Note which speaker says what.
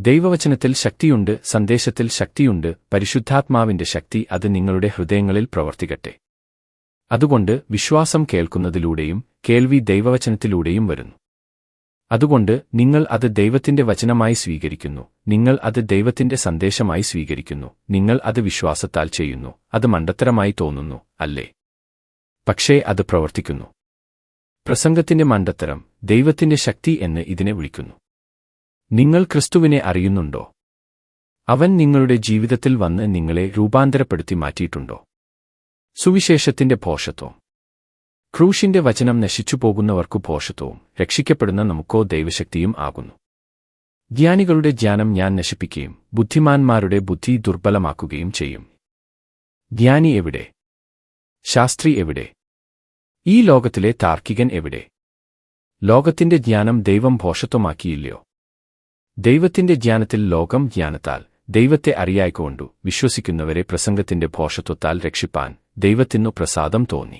Speaker 1: ദൈവവചനത്തിൽ ശക്തിയുണ്ട് സന്ദേശത്തിൽ ശക്തിയുണ്ട് പരിശുദ്ധാത്മാവിന്റെ ശക്തി അത് നിങ്ങളുടെ ഹൃദയങ്ങളിൽ പ്രവർത്തിക്കട്ടെ. അതുകൊണ്ട് വിശ്വാസം കേൾക്കുന്നതിലൂടെയും കേൾവി ദൈവവചനത്തിലൂടെയും വരുന്നു. അതുകൊണ്ട് നിങ്ങൾ അത് ദൈവത്തിന്റെ വചനമായി സ്വീകരിക്കുന്നു നിങ്ങൾ അത് ദൈവത്തിന്റെ സന്ദേശമായി സ്വീകരിക്കുന്നു നിങ്ങൾ അത് വിശ്വാസത്താൽ ചെയ്യുന്നു അത് മണ്ടത്തരമായി തോന്നുന്നു അല്ലേ? പക്ഷേ അത് പ്രവർത്തിക്കുന്നു. പ്രസംഗത്തിന്റെ മണ്ടത്തരം ദൈവത്തിന്റെ ശക്തി എന്ന് ഇതിനെ വിളിക്കുന്നു. നിങ്ങൾ ക്രിസ്തുവിനെ അറിയുന്നുണ്ടോ? അവൻ നിങ്ങളുടെ ജീവിതത്തിൽ വന്ന് നിങ്ങളെ രൂപാന്തരപ്പെടുത്തി മാറ്റിയിട്ടുണ്ടോ? സുവിശേഷത്തിന്റെ ഭോഷത്വം. ക്രൂശിന്റെ വചനം നശിച്ചുപോകുന്നവർക്കു ഭോഷത്വവും രക്ഷിക്കപ്പെടുന്ന നമുക്കോ ദൈവശക്തിയും ആകുന്നു. ജ്ഞാനികളുടെ ജ്ഞാനം ഞാൻ നശിപ്പിക്കുകയും ബുദ്ധിമാന്മാരുടെ ബുദ്ധി ദുർബലമാക്കുകയും ചെയ്യും. ജ്ഞാനി എവിടെ? ശാസ്ത്രി എവിടെ? ഈ ലോകത്തിലെ താർക്കികൻ എവിടെ? ലോകത്തിന്റെ ജ്ഞാനം ദൈവം ഭോഷത്വമാക്കിയില്ലയോ? ദൈവത്തിന്റെ ജ്ഞാനത്തിൽ ലോകം ജ്ഞാനത്താൽ ദൈവത്തെ അറിയായിക്കൊണ്ടു വിശ്വസിക്കുന്നവരെ പ്രസംഗത്തിന്റെ ഭോഷത്വത്താൽ രക്ഷിപ്പാൻ ദൈവത്തിനു പ്രസാദം തോന്നി.